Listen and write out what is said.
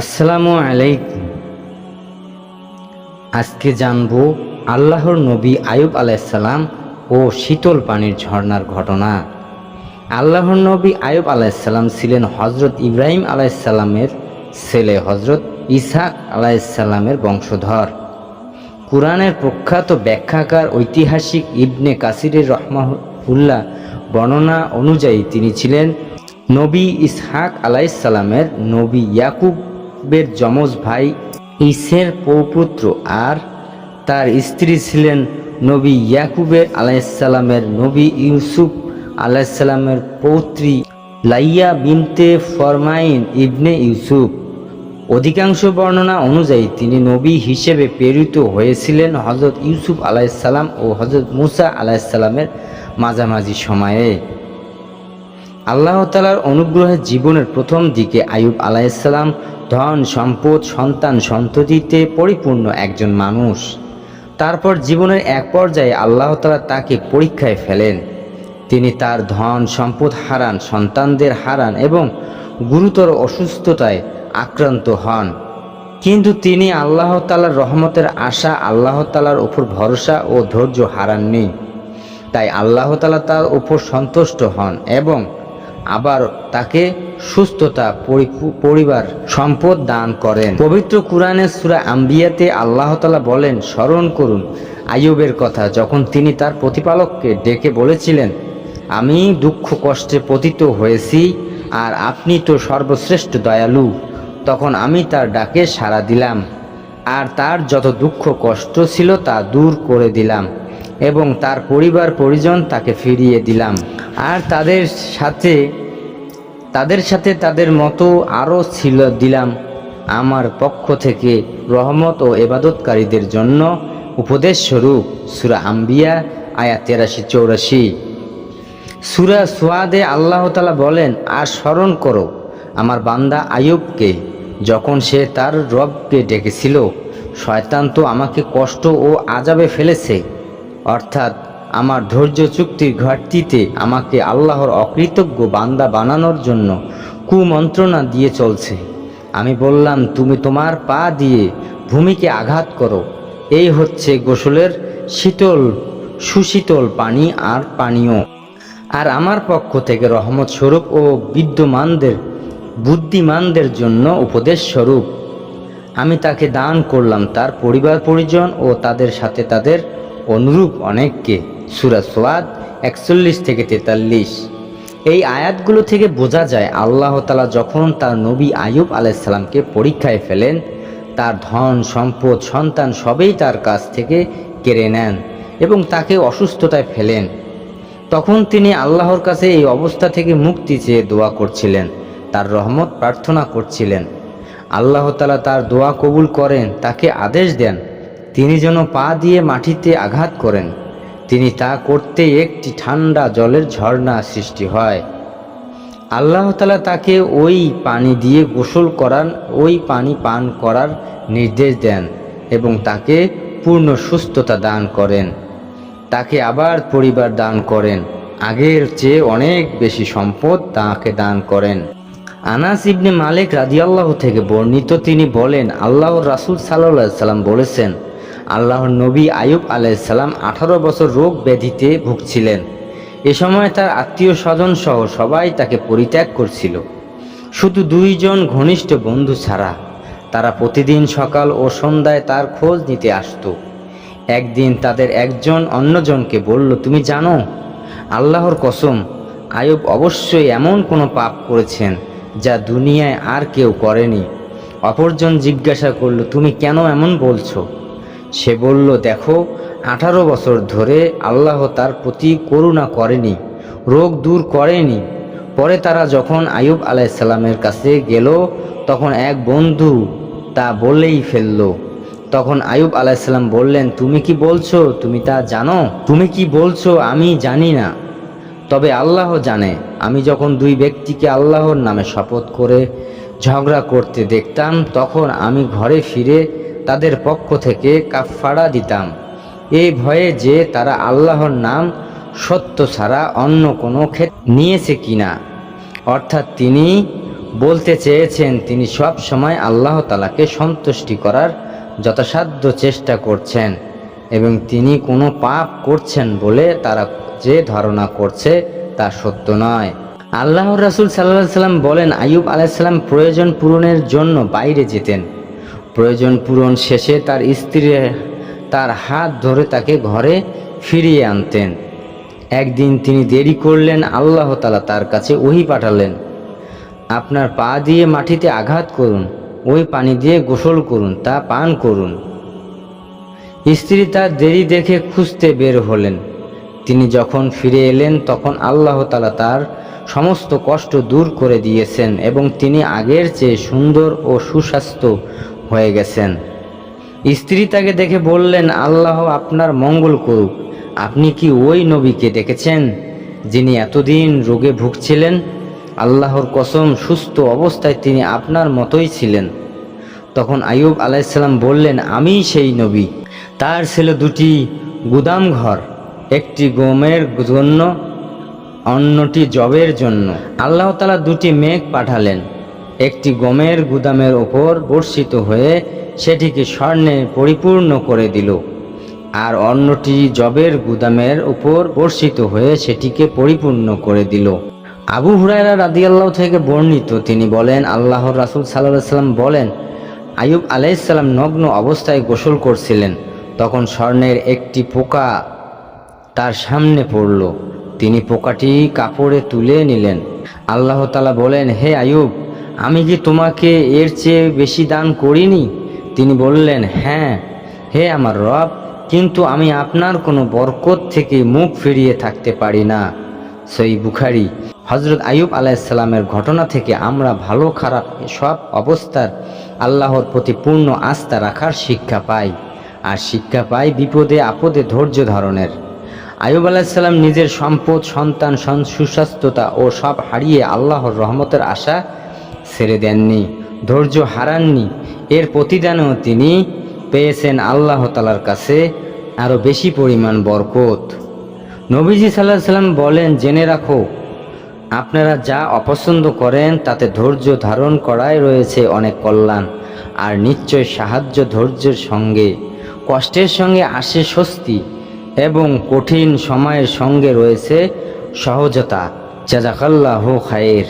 আসসালামু আলাইকুম। আজকে জানব আল্লাহর নবী আয়ুব আলাইসাল্লাম ও শীতল পানির ঝর্ণার ঘটনা। আল্লাহর নবী আয়ুব আলাইসাল্লাম ছিলেন হজরত ইব্রাহিম আলাইসাল্লামের ছেলে হজরত ইসাক আলাইসাল্লামের বংশধর। কুরআনের প্রখ্যাত ব্যাখ্যাকার ঐতিহাসিক ইবনে কাসিরের রহমাহুল্লাহ বর্ণনা অনুযায়ী তিনি ছিলেন নবী ইসহাক আলাইসাল্লামের নবী ইয়াকুবের যমজ ভাই ইসের পৌপুত্র আর তার স্ত্রী ছিলেন নবী ইয়াকুবের আলাইসাল্লামের নবী ইউসুফ আলাইসাল্লামের পৌত্রী লাইয়া বিনতে ফরমাইন ইবনে ইউসুফ। অধিকাংশ বর্ণনা অনুযায়ী তিনি নবী হিসেবে প্রেরিত হয়েছিলেন হজরত ইউসুফ আলাইসাল্লাম ও হজরত মুসা আলাইসাল্লামের মাঝামাঝি সময়ে। আল্লাহ তালার অনুগ্রহে জীবনের প্রথম দিকে আয়ুব আলাইসাল্লাম ধন, সম্পদ, সন্তান, সন্ততিতে পরিপূর্ণ একজন মানুষ। তারপর জীবনের এক পর্যায়ে আল্লাহ তালা তাকে পরীক্ষায় ফেলেন। তিনি তার ধন, সম্পদ হারান, সন্তানদের হারান এবং গুরুতর অসুস্থতায় আক্রান্ত হন। কিন্তু তিনি আল্লাহ তালার রহমতের আশা, আল্লাহ তালার ওপর ভরসা ও ধৈর্য হারাননি। তাই আল্লাহ তালা তার উপর সন্তুষ্ট হন এবং আবার তাকে সুস্থতা পরিবার, সম্পদ দান করেন। পবিত্র কোরআনের সুরা আম্বিয়াতে আল্লাহ তালা বলেন, স্মরণ করুন আইয়ুবের কথা। যখন তিনি তার প্রতিপালককে ডেকে বলেছিলেন, আমি দুঃখ কষ্টে পতিত হয়েছি আর আপনি তো সর্বশ্রেষ্ঠ দয়ালু। তখন আমি তার ডাকে সাড়া দিলাম আর তার যত দুঃখ কষ্ট ছিল তা দূর করে দিলাম এবং তার পরিবার পরিজন তাকে ফিরিয়ে দিলাম। আর তাদের সাথে তাদের সাথে তাদের মতো আরও ছিল দিলাম আমার পক্ষ থেকে রহমত ও এবাদতকারীদের জন্য উপদেশ স্বরূপ সুরা আম্বিয়া, আয়া তেরাশি চৌরাশি। সুরা সোয়াদে আল্লাহ তালা বলেন, আর স্মরণ করো আমার বান্দা আয়ুবকে যখন সে তার রবকে ডেকেছিল, শয়তান তো আমাকে কষ্ট ও আজাবে ফেলেছে। অর্থাৎ আমার ধৈর্য চুক্তির ঘাটতিতে আমাকে আল্লাহর অকৃতজ্ঞ বান্দা বানানোর জন্য কুমন্ত্রণা দিয়ে চলছে। আমি বললাম, তুমি তোমার পা দিয়ে ভূমিকে আঘাত করো। এই হচ্ছে গোসলের শীতল, সুশীতল পানি আর পানীয়। আর আমার পক্ষ থেকে রহমত স্বরূপ ও বিদ্যমানদের, বুদ্ধিমানদের জন্য উপদেশ স্বরূপ। আমি তাকে দান করলাম তার পরিবার পরিজন ও তাদের সাথে তাদের অনুরূপ অনেককে। সুরা সোয়াদ একচল্লিশ থেকে তেতাল্লিশ। এই আয়াতগুলো থেকে বোঝা যায় আল্লাহ তালা যখন তার নবী আয়ুব আলাইসাল্লামকে পরীক্ষায় ফেলেন, তার ধন, সম্পদ, সন্তান সবেই তার কাছ থেকে কেড়ে নেন এবং তাকে অসুস্থতায় ফেলেন। তখন তিনি আল্লাহর কাছে এই অবস্থা থেকে মুক্তি চেয়ে দোয়া করছিলেন, তার রহমত প্রার্থনা করছিলেন। আল্লাহ তালা তার দোয়া কবুল করেন, তাকে আদেশ দেন, তিনি যেন পা দিয়ে মাটিতে আঘাত করেন। তিনি তা করতে একটি ঠান্ডা জলের ঝর্ণা সৃষ্টি হয়। আল্লাহ তালা তাকে ওই পানি দিয়ে গোসল করান, ওই পানি পান করার নির্দেশ দেন এবং তাকে পূর্ণ সুস্থতা দান করেন। তাকে আবার পরিবার দান করেন। আগের চেয়ে অনেক বেশি সম্পদ তাকে দান করেন। আনাস ইবনে মালিক রাদিয়াল্লাহ থেকে বর্ণিত তিনি বলেন, আল্লাহর রাসূল সাল্লাহ সাল্লাম বলেছেন আল্লাহর নবী আয়ুব আলাইসাল্লাম আঠারো বছর রোগ ব্যাধিতে ভুগছিলেন। এ সময় তার আত্মীয় স্বজন সহ সবাই তাকে পরিত্যাগ করছিল। শুধু দুইজন ঘনিষ্ঠ বন্ধু ছাড়া তারা প্রতিদিন সকাল ও সন্ধ্যায় তার খোঁজ নিতে আসতো। একদিন তাদের একজন অন্যজনকে বলল, তুমি জানো, আল্লাহর কসম, আয়ুব অবশ্যই এমন কোনো পাপ করেছেন যা দুনিয়ায় আর কেউ করেনি। অপরজন জিজ্ঞাসা করল, তুমি কেন এমন বলছো? সে বলল, দেখো, আঠারো বছর ধরে আল্লাহ তার প্রতি করুণা করেনি, রোগ দূর করেনি। পরে তারা যখন আয়ুব আলাইসাল্লামের কাছে গেল, তখন এক বন্ধু তা বলেই ফেলল। তখন আয়ুব আলাইসাল্লাম বললেন, তুমি কি বলছো? তুমি তা জানো? তুমি কি বলছো? আমি জানি না। তবে আল্লাহ জানে। আমি যখন দুই ব্যক্তিকে আল্লাহর নামে শপথ করে ঝগড়া করতে দেখতাম, তখন আমি ঘরে ফিরে তাদের পক্ষ থেকে কাফফাড়া দিতাম। এই ভয়ে যে তারা আল্লাহর নাম সত্য ছাড়া অন্য কোনো ক্ষেত্রে নিয়েছে কিনা। অর্থাৎ তিনি বলতে চেয়েছেন, তিনি সব সময় আল্লাহ তালাকে সন্তুষ্টি করার যথাসাধ্য চেষ্টা করছেন এবং তিনি কোনো পাপ করছেন বলে তারা যে ধারণা করছে তা সত্য নয়। আল্লাহ রাসুল সাল্লাহ সাল্লাম বলেন আয়ুব আলাইসাল্লাম প্রয়োজন পূরণের জন্য বাইরে যেতেন। প্রয়োজন পূরণ শেষে তার স্ত্রী তার হাত ধরে তাকে ঘরে ফিরিয়ে আনতেন। একদিন তিনি দেরি করলেন, আল্লাহ তালা তার কাছে ওহি পাঠালেন, আপনার পা দিয়ে মাটিতে আঘাত করুন, ওই পানি দিয়ে গোসল করুন, তা পান করুন। স্ত্রী তার দেরি দেখে খুঁজতে বের হলেন। তিনি যখন ফিরে এলেন, তখন আল্লাহ তালা তার সমস্ত কষ্ট দূর করে দিয়েছেন এবং তিনি আগের চেয়ে সুন্দর ও সুস্বাস্থ্য হয়ে গেছেন। স্ত্রী তাকে দেখে বললেন, আল্লাহ আপনার মঙ্গল করুক। আপনি কি ওই নবীকে দেখেছেন যিনি এতদিন রোগে ভুগছিলেন? আল্লাহর কসম, সুস্থ অবস্থায় তিনি আপনার মতোই ছিলেন। তখন আইয়ুব আলাইসাল্লাম বললেন আমিই সেই নবী। তার ছিল দুটি গুদাম ঘর, একটি গমের জন্য, অন্যটি জবের জন্য। আল্লাহ তালা দুটি মেঘ পাঠালেন। একটি গমের গুদামের ওপর বর্ষিত হয়ে সেটিকে স্বর্ণে পরিপূর্ণ করে দিল। আর অন্যটি জবের গুদামের উপর বর্ষিত হয়ে সেটিকে পরিপূর্ণ করে দিল। আবু হুরায়রা রাদিয়াল্লাহ থেকে বর্ণিত, তিনি বলেন, আল্লাহর রাসুল সাল্লাহ সাল্লাম বলেন আয়ুব আলাইসাল্লাম নগ্ন অবস্থায় গোসল করছিলেন। তখন স্বর্ণের একটি পোকা তার সামনে পড়ল। তিনি পোকাটি কাপড়ে তুলে নিলেন। আল্লাহ তালা বলেন, হে আয়ুব আমি কি তোমাকে এর চেয়ে বেশি দান করিনি? তিনি বললেন হ্যাঁ হে আমার রব, কিন্তু আমি আপনার কোনো বরকত থেকে মুখ ফিরিয়ে থাকতে পারি না। সই বুখারি হজরত আয়ুব আলাইসাল্লামের ঘটনা থেকে আমরা ভালো খারাপ সব অবস্থার আল্লাহর প্রতি পূর্ণ আস্থা রাখার শিক্ষা পাই, আর শিক্ষা পাই বিপদে আপদে ধৈর্য ধারণের। আয়ুব আলাইসাল্লাম নিজের সম্পদ, সন্তান সন- সুস্বাস্থ্যতা ও সব হারিয়ে আল্লাহর রহমতের আশা ছেড়ে দেননি, ধৈর্য হারাননি। এর প্রতিদানও তিনি পেয়েছেন আল্লাহ তালার কাছে আরও বেশি পরিমাণ বরকত। নবীজি সাল্লাহ সাল্লাম বলেন, জেনে রাখো, আপনারা যা অপছন্দ করেন, তাতে ধৈর্য ধারণ করাই রয়েছে অনেক কল্যাণ, আর নিশ্চয় সাহায্য ধৈর্যের সঙ্গে, কষ্টের সঙ্গে আসে স্বস্তি, এবং কঠিন সময়ের সঙ্গে রয়েছে সহজতা। জাজাকাল্লাহ খায়ের